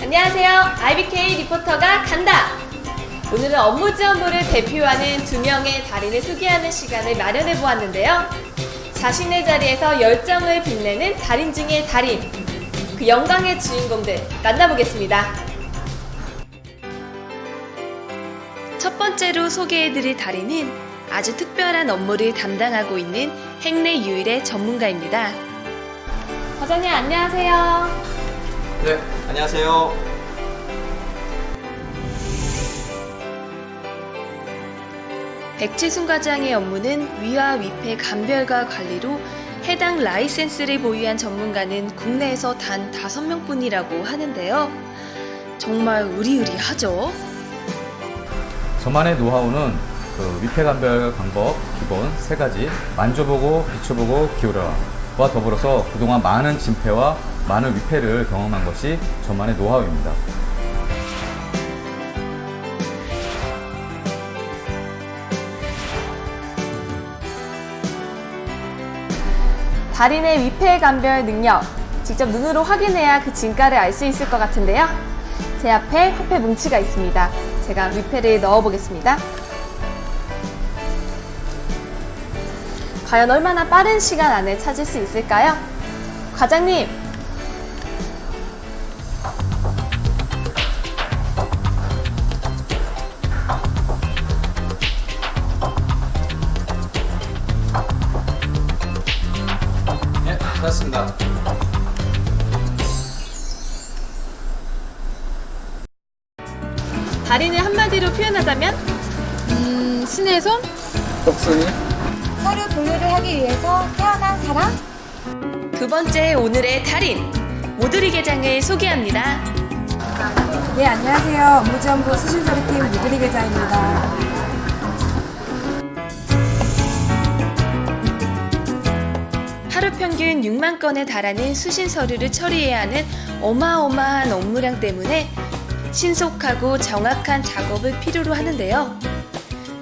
안녕하세요. IBK 리포터가 간다. 오늘은 업무 지원부를 대표하는 두 명의 달인을 소개하는 시간을 마련해 보았는데요. 자신의 자리에서 열정을 빛내는 달인 중의 달인. 그 영광의 주인공들 만나보겠습니다. 번째로 소개해드릴 달인은 아주 특별한 업무를 담당하고 있는 행내 유일의 전문가입니다. 과장님 안녕하세요. 네, 안녕하세요. 백채순 과장의 업무는 위와 위폐 감별과 관리로 해당 라이센스를 보유한 전문가는 국내에서 단 5명뿐이라고 하는데요. 정말 의리의리하죠? 저만의 노하우는 그 위폐 감별 방법 기본 세 가지 만져보고 비춰보고 기울여라 와 더불어서 그동안 많은 진폐와 많은 위폐를 경험한 것이 저만의 노하우입니다. 달인의 위폐 감별 능력 직접 눈으로 확인해야 그 진가를 알 수 있을 것 같은데요. 제 앞에 화폐 뭉치가 있습니다. 제가 위폐를 넣어 보겠습니다. 과연 얼마나 빠른 시간 안에 찾을 수 있을까요? 과장님, 네, 찾았습니다. 달인을 한마디로 표현하자면 음, 신의 손? 떡순이? 서류 분류를 하기 위해서 태어난 사람? 두 번째 오늘의 달인 모두리 계장을 소개합니다. 네, 안녕하세요. 업무지원부 수신서류팀 무드리 계좌입니다. 하루 평균 6만 건에 달하는 수신 서류를 처리해야 하는 어마어마한 업무량 때문에 신속하고 정확한 작업을 필요로 하는데요.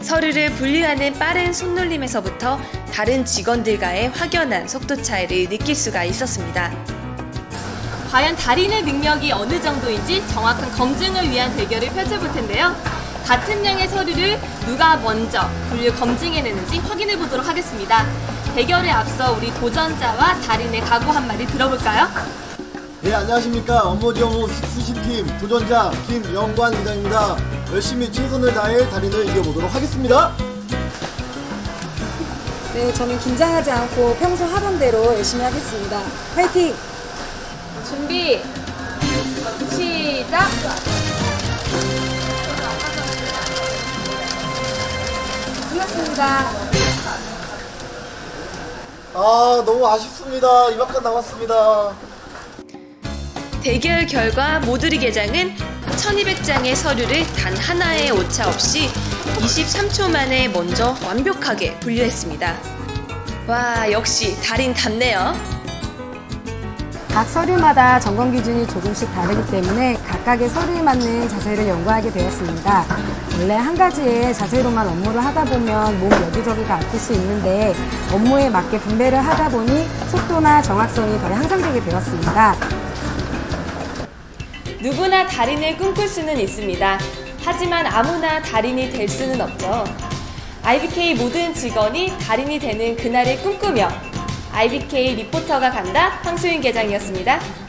서류를 분류하는 빠른 손놀림에서부터 다른 직원들과의 확연한 속도 차이를 느낄 수가 있었습니다. 과연 달인의 능력이 어느 정도인지 정확한 검증을 위한 대결을 펼쳐볼 텐데요. 같은 양의 서류를 누가 먼저 분류 검증해내는지 확인해 보도록 하겠습니다. 대결에 앞서 우리 도전자와 달인의 각오 한마디 들어볼까요? 네 안녕하십니까 업무지원부 수신팀 도전자 김영관 이장입니다 열심히 최선을 다해 달인을 이겨보도록 하겠습니다 네, 저는 긴장하지 않고 평소 하던 대로 열심히 하겠습니다. 화이팅! 준비 시작! 끝났습니다. 아 너무 아쉽습니다 이만큼 남았습니다 대결 결과 모두리 계장은 1200장의 서류를 단 하나의 오차 없이 23초 만에 먼저 완벽하게 분류했습니다. 와, 역시 달인 답네요. 각 서류마다 점검 기준이 조금씩 다르기 때문에 각각의 서류에 맞는 자세를 연구하게 되었습니다. 원래 한 가지의 자세로만 업무를 하다 보면 몸 여기저기가 아플 수 있는데 업무에 맞게 분배를 하다 보니 속도나 정확성이 더 향상되게 되었습니다. 누구나 달인을 꿈꿀 수는 있습니다. 하지만 아무나 달인이 될 수는 없죠. IBK 모든 직원이 달인이 되는 그날을 꿈꾸며 IBK 리포터가 간다 황수인 계장이었습니다.